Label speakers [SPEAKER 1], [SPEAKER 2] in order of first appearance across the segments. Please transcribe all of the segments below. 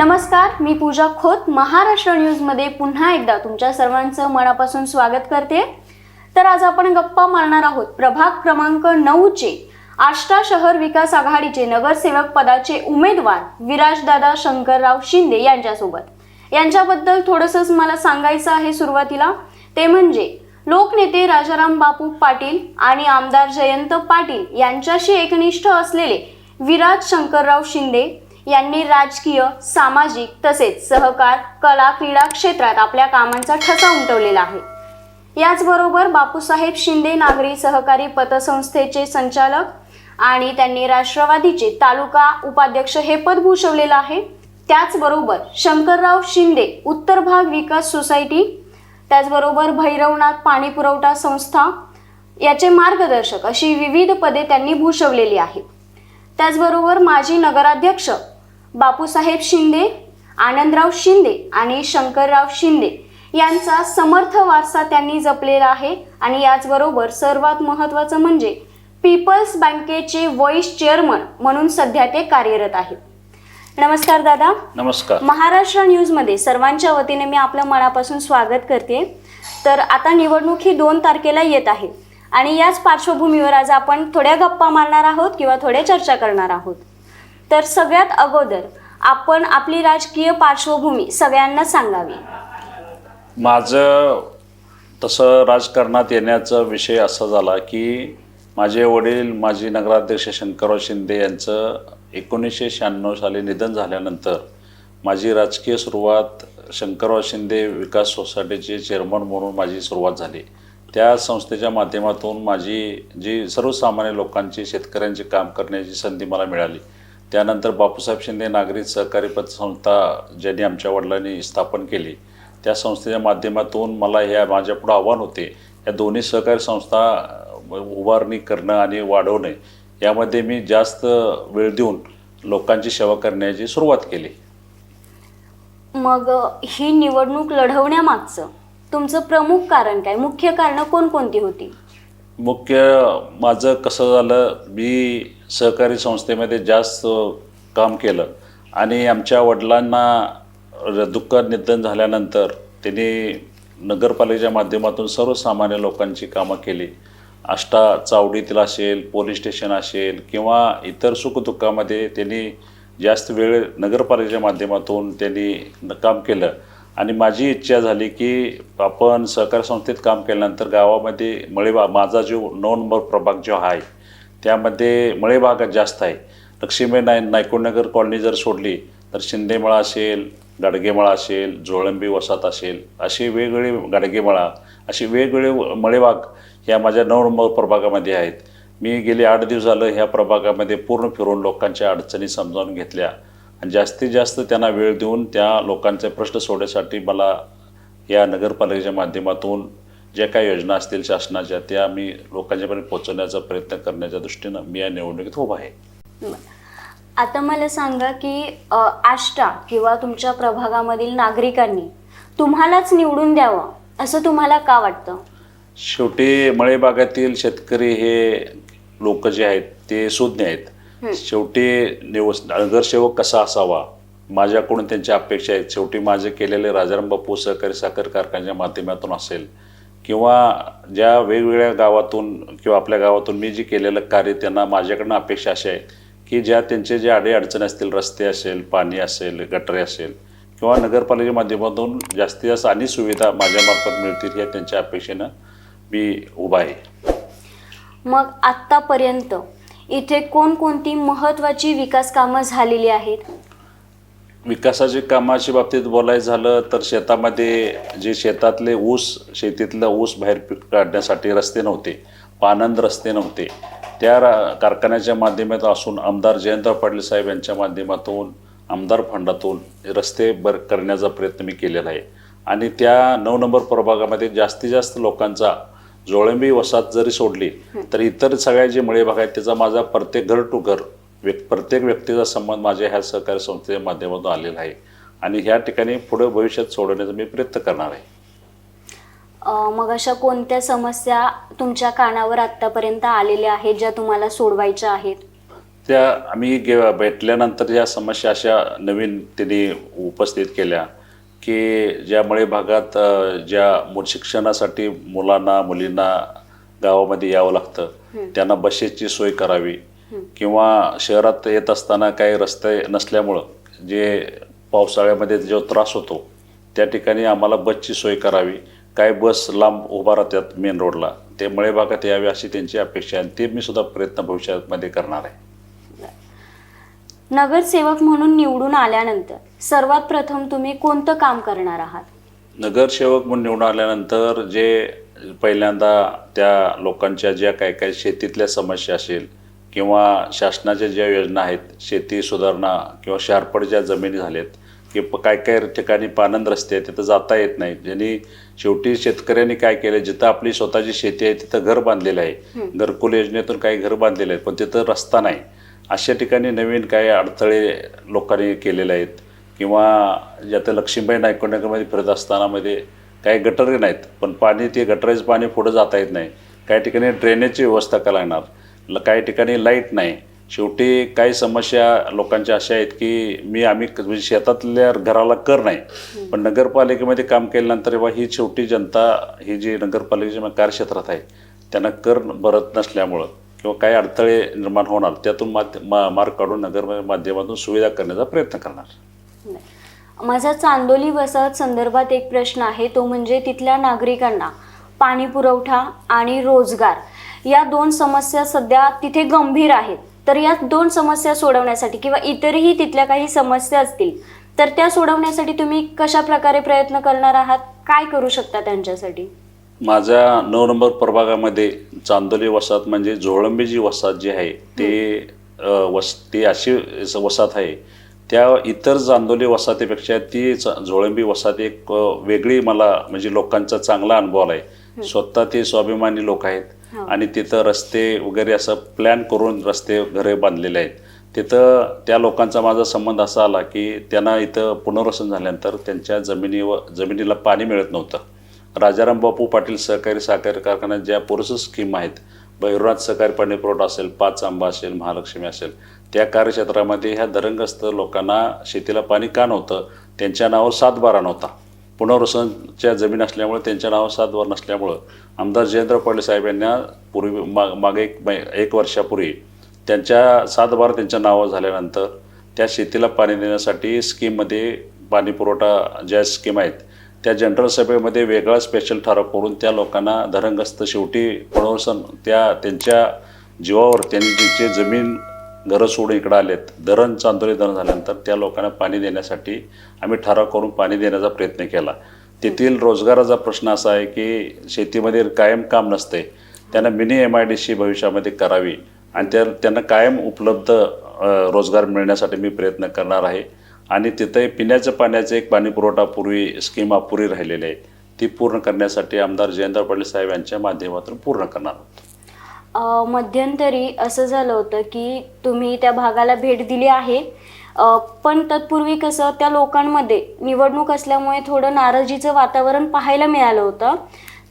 [SPEAKER 1] नमस्कार मी पूजा खोत महाराष्ट्र न्यूजमध्ये पुन्हा एकदा तुमच्या सर्वांचं मनापासून स्वागत करते. तर आज आपण गप्पा मारणार आहोत. प्रभाग क्रमांक नऊचे आष्टा शहर विकास आघाडीचे नगरसेवक पदाचे उमेदवार विराजदादा शंकरराव शिंदे यांच्यासोबत. यांच्याबद्दल थोडंसंच मला सांगायचं आहे सुरुवातीला. ते म्हणजे लोकनेते राजाराम बापू पाटील आणि आमदार जयंत पाटील यांच्याशी एकनिष्ठ असलेले विराज शंकरराव शिंदे यांनी राजकीय सामाजिक तसेच सहकार कला क्रीडा क्षेत्रात आपल्या कामांचा ठसा उमटवलेला आहे. याचबरोबर बापूसाहेब शिंदे नागरी सहकारी पतसंस्थेचे संचालक आणि त्यांनी राष्ट्रवादीचे तालुका उपाध्यक्ष हे पद भूषवलेलं आहे. त्याचबरोबर शंकरराव शिंदे उत्तर भाग विकास सोसायटी त्याचबरोबर भैरवनाथ पाणी पुरवठा संस्था याचे मार्गदर्शक अशी विविध पदे त्यांनी भूषवलेली आहेत. त्याचबरोबर माजी नगराध्यक्ष बापूसाहेब शिंदे आनंदराव शिंदे आणि शंकरराव शिंदे यांचा समर्थ वारसा त्यांनी जपलेला आहे आणि याचबरोबर सर्वात महत्त्वाचं म्हणजे पीपल्स बँकेचे व्हाईस चेअरमन म्हणून सध्या ते कार्यरत आहेत. नमस्कार दादा.
[SPEAKER 2] नमस्कार.
[SPEAKER 1] महाराष्ट्र न्यूजमध्ये सर्वांच्या वतीने मी आपलं मनापासून स्वागत करते. तर आता निवडणूक ही दोन तारखेला येत आहे. आणि याच पार्श्वभूमीवर आज आपण थोड्या गप्पा मारणार आहोत किंवा थोड्या चर्चा करणार आहोत. तर सगळ्यात अगोदर आपण आपली राजकीय पार्श्वभूमी सगळ्यांना सांगावी.
[SPEAKER 2] माझं तसं राजकारणात येण्याचा विषय असा झाला की माझे वडील माजी नगराध्यक्ष शंकरराव शिंदे यांचं एकोणीसशे शहाण्णव साली निधन झाल्यानंतर माझी राजकीय सुरुवात शंकरराव शिंदे विकास सोसायटीचे चेअरमन म्हणून माझी सुरुवात झाली. त्या संस्थेच्या माध्यमातून माझी जी सर्वसामान्य लोकांची शेतकऱ्यांचे काम करण्याची संधी मला मिळाली. त्यानंतर बापूसाहेब शिंदे नागरिक सहकारी पतसंस्था ज्यांनी आमच्या वडिलांनी स्थापन केली त्या संस्थेच्या माध्यमातून मला ह्या माझ्यापुढं आव्हान होते या दोन्ही सहकारी संस्था उभारणी करणं आणि वाढवणे यामध्ये मी जास्त वेळ देऊन लोकांची सेवा करण्याची सुरुवात केली.
[SPEAKER 1] मग ही निवडणूक लढवण्यामागचं तुमचं प्रमुख कारण काय? मुख्य कारणं कोणकोणती होती?
[SPEAKER 2] मुख्य माझं कसं झालं मी सहकारी संस्थेमध्ये जास्त काम केलं आणि आमच्या वडिलांना दुःख दुःखद निधन झाल्यानंतर त्यांनी नगरपालिकेच्या माध्यमातून सर्वसामान्य लोकांची कामं केली. आष्टा चावडीतील असेल पोलीस स्टेशन असेल किंवा इतर सुखदुःखामध्ये त्यांनी जास्त वेळ नगरपालिकेच्या माध्यमातून त्यांनी काम केलं. आणि माझी इच्छा झाली की आपण सहकारी संस्थेत काम केल्यानंतर गावामध्ये मळेबाग माझा जो नऊ नंबर प्रभाग जो आहे त्यामध्ये मळेबाग जास्त आहे. लक्ष्मी नाय नायकोनगर कॉलनी जर सोडली तर शिंदेमळा असेल गाडगेमळा असेल जोळंबी वसात असेल असे वेगवेगळे गाडगेमळा असे वेगवेगळे मळेबाग ह्या माझ्या नऊ नंबर प्रभागामध्ये आहेत. मी गेले आठ दिवस झालं ह्या प्रभागामध्ये पूर्ण फिरून लोकांच्या अडचणी समजावून घेतल्या. जास्तीत जास्त त्यांना वेळ देऊन त्या लोकांचे प्रश्न सोडण्यासाठी मला या नगरपालिकेच्या माध्यमातून ज्या काही योजना असतील शासनाच्या त्या मी लोकांच्यापर्यंत पोहोचवण्याचा प्रयत्न करण्याच्या दृष्टीनं मी या निवडणुकीत उभा आहे.
[SPEAKER 1] आता मला सांगा की आष्टा किंवा तुमच्या प्रभागामधील नागरिकांनी तुम्हालाच निवडून द्यावं असं तुम्हाला का वाटतं?
[SPEAKER 2] शेवटी मळे भागातील शेतकरी हे लोक जे आहेत ते सुज्ञ आहेत. शेवटी निव नगरसेवक कसा असावा? माझ्याकडून त्यांच्या अपेक्षा आहेत. शेवटी माझे केलेले राजाराम बापू सहकारी साखर कारखान्याच्या माध्यमातून असेल. किंवा ज्या वेगवेगळ्या गावातून किंवा आपल्या गावातून मी जे केलेलं कार्य त्यांना माझ्याकडनं अपेक्षा अशा आहेत की ज्या त्यांचे जे अडी अडचणी असतील रस्ते असेल पाणी असेल गटरे असेल किंवा नगरपालिकेच्या माध्यमातून जास्तीत जास्त आणि सुविधा माझ्यामार्फत मिळतील ह्या त्यांच्या अपेक्षेनं मी उभा आहे.
[SPEAKER 1] मग आत्तापर्यंत इथे कोणकोणती महत्त्वाची विकास कामं झालेली आहेत?
[SPEAKER 2] विकासाच्या कामाच्या बाबतीत बोलायचं झालं तर शेतामध्ये जे शेतातले ऊस शेतीतलं ऊस बाहेर काढण्यासाठी रस्ते नव्हते पानंद रस्ते नव्हते. त्या कारखान्याच्या माध्यमातून असून आमदार जयंतराव पाटील साहेब यांच्या माध्यमातून आमदार फंडातून रस्ते बर करण्याचा प्रयत्न मी केलेला आहे. आणि त्या नऊ नंबर प्रभागामध्ये जास्तीत जास्त लोकांचा जोळंबी वसाहत जरी सोडली तर इतर सगळ्या जे मळे भाग आहेत त्याचा माझा प्रत्येक घर टू घर व्यक् प्रत्येक व्यक्तीचा संबंध माझ्या ह्या सहकारी संस्थेच्या माध्यमातून आलेला आहे. आणि ह्या ठिकाणी पुढे भविष्यात सोडवण्याचा मी प्रयत्न करणार आहे.
[SPEAKER 1] मग अशा कोणत्या समस्या तुमच्या कानावर आत्तापर्यंत आलेल्या आहेत ज्या तुम्हाला सोडवायच्या आहेत?
[SPEAKER 2] त्या आम्ही भेटल्यानंतर या समस्या अशा नवीन त्यांनी उपस्थित केल्या की ज्यामुळे भागात ज्या मु शिक्षणासाठी मुलांना मुलींना गावामध्ये यावं लागतं त्यांना बसेसची सोय करावी. किंवा शहरात येत असताना काही रस्ते नसल्यामुळं जे पावसाळ्यामध्ये जो त्रास होतो त्या ठिकाणी आम्हाला बसची सोय करावी. काय बस लांब उभा राहतात मेन रोडला. ते मळे भागात यावे अशी त्यांची अपेक्षा आहे ते मी सुद्धा प्रयत्न भविष्यामध्ये करणार आहे.
[SPEAKER 1] नगरसेवक म्हणून निवडून आल्यानंतर सर्वात प्रथम तुम्ही कोणतं काम करणार आहात?
[SPEAKER 2] नगरसेवक म्हणून निवडून आल्यानंतर जे पहिल्यांदा त्या लोकांच्या ज्या काही काही शेतीतल्या समस्या असेल किंवा शासनाच्या ज्या योजना आहेत शेती सुधारणा किंवा शारपड ज्या जमिनी झाल्यात की काय काय ठिकाणी पानंद रस्ते आहेत तिथं जाता येत नाही. ज्यांनी शेवटी शेतकऱ्यांनी काय केलं जिथं आपली स्वतःची शेती आहे तिथं घर बांधलेलं आहे. घरकुल योजनेतून काही घर बांधलेलं आहे पण तिथं रस्ता नाही. अशा ठिकाणी नवीन काही अडथळे लोकांनी केलेले आहेत किंवा ज्यात लक्ष्मीबाई नायकोंडकरमध्ये फिरत असतानामध्ये काही गटरे नाहीत पण पाणी ते गटरेचं पाणी पुढं जाता येत नाही. काही ठिकाणी ड्रेनेजची व्यवस्था करायला लागणार. ल- काही ठिकाणी लाइट नाही. शेवटी काही समस्या लोकांच्या अशा आहेत की मी आम्ही म्हणजे शेतातल्या घराला कर नाही. पण नगरपालिकेमध्ये काम केल्यानंतर बा ही शेवटी जनता ही जी नगरपालिकेच्या कार्यक्षेत्रात आहे त्यांना कर भरत नसल्यामुळं किंवा काही अडथळे निर्माण होणार त्यातून माध्य मा मार्ग काढून नगर माध्यमातून सुविधा करण्याचा प्रयत्न करणार.
[SPEAKER 1] माझा चांदोली वसाहत संदर्भात एक प्रश्न आहे तो म्हणजे तिथल्या नागरिकांना पाणी पुरवठा आणि रोजगार या दोन समस्या सध्या तिथे गंभीर आहेत. तर या दोन समस्या सोडवण्यासाठी किंवा इतरही तिथल्या काही समस्या असतील तर त्या सोडवण्यासाठी तुम्ही कशा प्रकारे प्रयत्न करणार आहात? काय करू शकता त्यांच्यासाठी?
[SPEAKER 2] माझ्या नऊ नंबर प्रभागामध्ये चांदोली वसाहत म्हणजे झोळंबी जी वसाहत जी आहे ते वस ती अशी वसाहत आहे. त्या इतर चांदोली वसाहतीपेक्षा ती झोळंबी वसाहत एक वेगळी मला म्हणजे लोकांचा चांगला अनुभव आला आहे स्वतः ते स्वाभिमानी लोक आहेत
[SPEAKER 1] हो.
[SPEAKER 2] आणि तिथं रस्ते वगैरे असं प्लॅन करून रस्ते घरे बांधलेले आहेत. तिथं त्या लोकांचा माझा संबंध असा आला की त्यांना इथं पुनर्वसन झाल्यानंतर त्यांच्या जमिनीवर जमिनीला पाणी मिळत नव्हतं. राजाराम बापू पाटील सहकारी सहकारी कारखान्यात ज्या पुरेसं स्कीम आहेत भैरवनाथ सहकारी पाणी पुरवठा असेल पाच आंबा असेल महालक्ष्मी असेल त्या कार्यक्षेत्रामध्ये ह्या धरणग्रस्त लोकांना शेतीला पाणी का नव्हतं? त्यांच्या नावावर सातबारा नव्हता. पुनर्वसनच्या जमीन असल्यामुळे त्यांच्या नावावर सातबार नसल्यामुळं आमदार जयेंद्र पाटील साहेब यांना पूर्वी मा मागे एक मै- एक वर्षापूर्वी त्यांच्या सातबार त्यांच्या नावावर झाल्यानंतर त्या शेतीला पाणी देण्यासाठी स्कीममध्ये पाणी पुरवठा ज्या स्कीम आहेत त्या जनरल सभेमध्ये वेगळा स्पेशल ठराव करून त्या लोकांना धरणग्रस्त शेवटी पुनर्वसन त्या त्यांच्या जीवावर त्यांनी ज्यांची जमीन घरं सोडून इकडं आलेत धरण चांदोली धरण झाल्यानंतर त्या लोकांना पाणी देण्यासाठी आम्ही ठराव करून पाणी देण्याचा प्रयत्न केला. तेथील रोजगाराचा प्रश्न असा आहे की शेतीमध्ये कायम काम नसते. त्यांना mini M I D C भविष्यामध्ये करावी आणि त्या त्यांना कायम उपलब्ध रोजगार मिळण्यासाठी मी प्रयत्न करणार आहे. आणि तिथे पिण्याच्या पाण्याचे एक पाणी पुरवठा पूर्वी स्कीम अपुरी राहिलेली आहे. ती पूर्ण करण्यासाठी आमदार जयंत पाटील साहेब यांच्या माध्यमातून पूर्ण करणार आहोत.
[SPEAKER 1] मध्यंतरी असं झालं होतं की तुम्ही त्या भागाला भेट दिली आहे. पण तत्पूर्वी कसं त्या लोकांमध्ये निवडणूक असल्यामुळे थोडं नाराजीचं वातावरण पाहायला मिळालं होतं.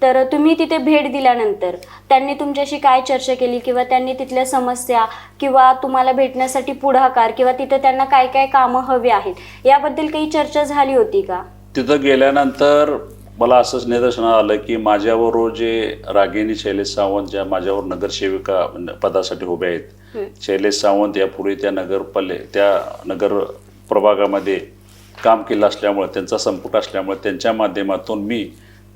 [SPEAKER 1] तर तुम्ही तिथे भेट दिल्यानंतर त्यांनी तुमच्याशी काय चर्चा केली किंवा त्यांनी तिथल्या समस्या किंवा तुम्हाला भेटण्यासाठी पुढाकार किंवा तिथे त्यांना काय काय कामं हवी आहेत याबद्दल काही चर्चा झाली होती का?
[SPEAKER 2] तिथं गेल्यानंतर मला असंच निदर्शनात आलं की माझ्यावर जे रागिनी शैलेश सावंत ज्या माझ्यावर नगरसेविका पदासाठी उभ्या आहेत शैलेश सावंत यापूर्वी त्या नगरपाले त्या नगर प्रभागामध्ये काम केलं असल्यामुळे त्यांचा संपर्क असल्यामुळे त्यांच्या माध्यमातून मी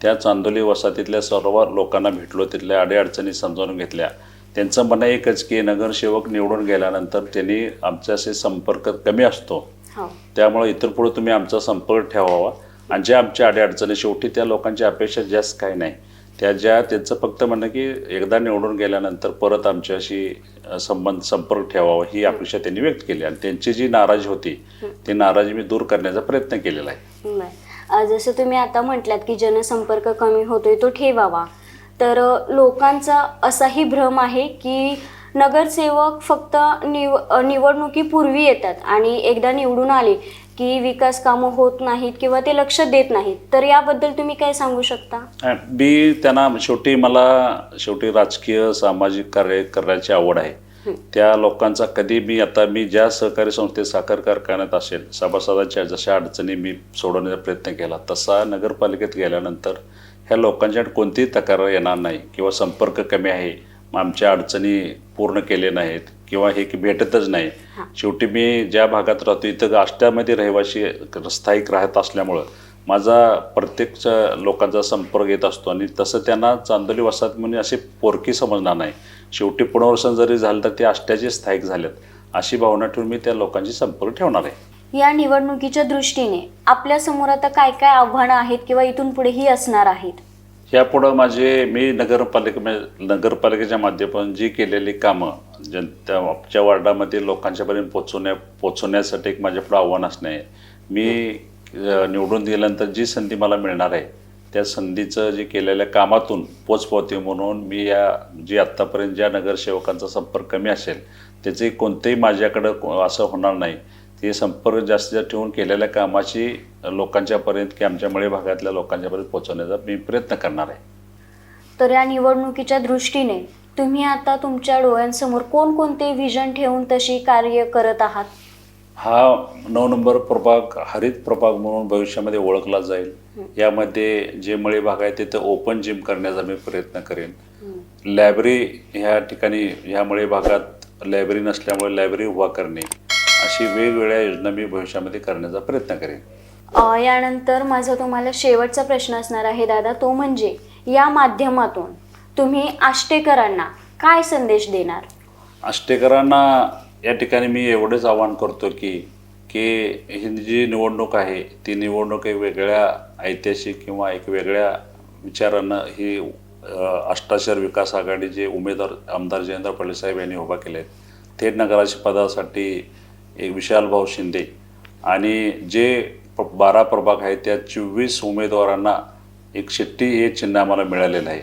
[SPEAKER 2] त्या चांदोली वसाहतीतल्या सर्व लोकांना भेटलो तिथल्या अडीअडचणी समजावून घेतल्या. त्यांचं म्हणणं एकच की नगरसेवक निवडून गेल्यानंतर त्यांनी आमच्याशी संपर्क कमी असतो.
[SPEAKER 1] हो.
[SPEAKER 2] त्यामुळे इतर पुढे तुम्ही आमचा संपर्क ठेवावा. आणि ज्या आमच्या अडीअडचणी शेवटी त्या लोकांची अपेक्षा जास्त काही नाही. त्या ज्या त्यांचं फक्त म्हणणं की एकदा निवडून गेल्यानंतर परत आमच्याशी संबंध संपर्क ठेवावा ही अपेक्षा त्यांनी व्यक्त केली. आणि त्यांची जी नाराजी होती ती नाराजी मी दूर करण्याचा प्रयत्न केलेला आहे.
[SPEAKER 1] जसं तुम्ही आता म्हटलात की जनसंपर्क कमी होतोय तो ठेवावा. तर लोकांचा असाही भ्रम आहे की नगरसेवक फक्त निव निवडणुकीपूर्वी येतात आणि एकदा निवडून आले की विकास कामं होत नाहीत किंवा ते लक्ष देत नाहीत. तर याबद्दल तुम्ही काय सांगू शकता?
[SPEAKER 2] मी त्यांना शेवटी मला शेवटी राजकीय सामाजिक कार्य करण्याची आवड आहे. त्या लोकांचा कधी मी आता मी ज्या सहकारी संस्थेत साखर कारखान्यात असेल सभासदांच्या जशा अडचणी मी सोडवण्याचा प्रयत्न केला तसा नगरपालिकेत गेल्यानंतर ह्या लोकांच्याकडे कोणतीही तक्रार येणार नाही किंवा संपर्क कमी आहे मग आमच्या अडचणी पूर्ण केले नाहीत किंवा हे की भेटतच नाही. शेवटी मी ज्या भागात राहतो इथं आष्ट्यामध्ये रहिवासी स्थायिक राहत असल्यामुळं माझा प्रत्येक लोकांचा संपर्क येत असतो आणि तसं त्यांना चांदोली वसाहत म्हणजे असे पोरकी समजणार नाही. शेवटी पुनर्वसन जरी झालं तर ते आष्ट्याचे स्थायिक झालेत. अशी भावना ठेवून मी त्या लोकांशी संपर्क ठेवणार आहे.
[SPEAKER 1] या निवडणुकीच्या दृष्टीने आपल्यासमोर आता काय काय आव्हानं आहेत किंवा इथून पुढेही असणार आहेत?
[SPEAKER 2] यापुढं माझे मी नगरपालिके नगरपालिकेच्या माध्यमातून जी केलेली कामं जनता आमच्या वार्डामध्ये लोकांच्यापर्यंत पोचवण्या पोचवण्यासाठी एक माझ्यापुढं आव्हान असणे मी निवडून दिल्यानंतर जी संधी मला मिळणार आहे त्या संधीचं जे केलेल्या कामातून पोचपावती म्हणून मी या जी आत्तापर्यंत ज्या नगरसेवकांचा संपर्क कमी असेल त्याचे कोणतेही माझ्याकडं असं होणार नाही. ते संपर्क जास्तीत जास्त ठेवून केलेल्या कामाची लोकांच्यापर्यंत की आमच्या मळे भागातल्या लोकांच्यापर्यंत पोहोचवण्याचा मी प्रयत्न करणार आहे.
[SPEAKER 1] तर या निवडणुकीच्या दृष्टीने तुम्ही आता तुमच्या डोळ्यांसमोर कोणकोणते विजन ठेवून तशी कार्य करत आहात?
[SPEAKER 2] हा नऊ नंबर प्रभाग हरित प्रभाग म्हणून भविष्यामध्ये ओळखला जाईल. यामध्ये जे मळे भाग आहे तिथं ओपन जिम करण्याचा मी प्रयत्न करेन. लायब्ररी ह्या ठिकाणी ह्या मळे भागात लायब्ररी नसल्यामुळे लायब्ररी उभा करणे अशी वेगवेगळ्या योजना मी भविष्यामध्ये करण्याचा प्रयत्न करेन.
[SPEAKER 1] यानंतर माझा तुम्हाला शेवटचा प्रश्न असणार आहे दादा. तो म्हणजे या माध्यमातून तुम्ही आष्टेकरांना काय संदेश देणार?
[SPEAKER 2] आष्टेकरांना या ठिकाणी मी एवढंच आवाहन करतो की की ही जी निवडणूक आहे ती निवडणूक एक वेगळ्या ऐतिहासिक किंवा एक वेगळ्या विचारानं ही अ, विकास आघाडी जे उमेदवार आमदार जयेंद्र पाटील यांनी उभा केले आहेत थेट नगराच्या पदासाठी एक विशालभाऊ शिंदे आणि जे प- बारा प्रभाग आहेत त्या चोवीस उमेदवारांना एक शिट्टी हे चिन्ह आम्हाला मिळालेलं आहे.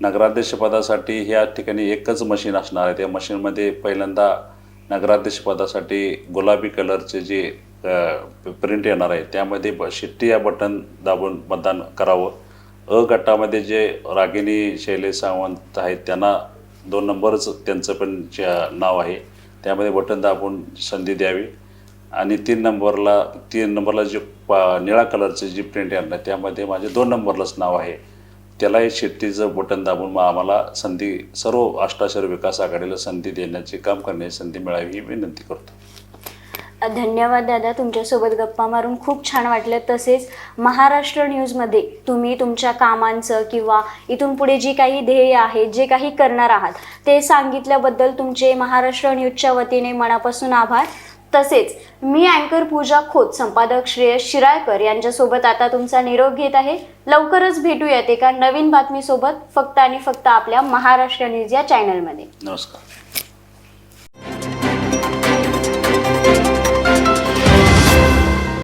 [SPEAKER 2] नगराध्यक्षपदासाठी ह्या ठिकाणी एकच मशीन असणार आहे. त्या मशीनमध्ये पहिल्यांदा नगराध्यक्षपदासाठी गुलाबी कलरचे जे प्रिंट येणार आहे त्यामध्ये ब शिट्टी या बटन दाबून मतदान करावं. अ गटामध्ये जे रागिनी शैलेश सावंत आहेत त्यांना दोन नंबरच त्यांचं पण नाव आहे त्यामध्ये बटन दाबून संधी द्यावी. आणि तीन नंबरला तीन नंबरला जे पा निळा कलरचे जी प्रिंट येणार त्यामध्ये माझे दोन नंबरलाच नाव आहे. त्यालाही शेट्टीचं बटन दाबून मग आम्हाला संधी सर्व अष्टाक्षर विकास आघाडीला संधी देण्याचे काम करण्याची संधी मिळावी ही विनंती करतो.
[SPEAKER 1] धन्यवाद दादा तुमच्यासोबत गप्पा मारून खूप छान वाटलं. तसेच महाराष्ट्र न्यूजमध्ये तुम्ही तुमच्या कामांचं किंवा इथून पुढे जी काही ध्येय आहे जे काही करणार आहात ते सांगितल्याबद्दल तुमचे महाराष्ट्र न्यूजच्या वतीने मनापासून आभार. तसेच मी अँकर पूजा खोत संपादक श्रेयस शिराळकर यांच्यासोबत आता तुमचा निरोप घेत आहे. लवकरच भेटूयात एका नवीन बातमीसोबत फक्त आणि फक्त आपल्या महाराष्ट्र न्यूज या चॅनलमध्ये
[SPEAKER 2] नमस्कार.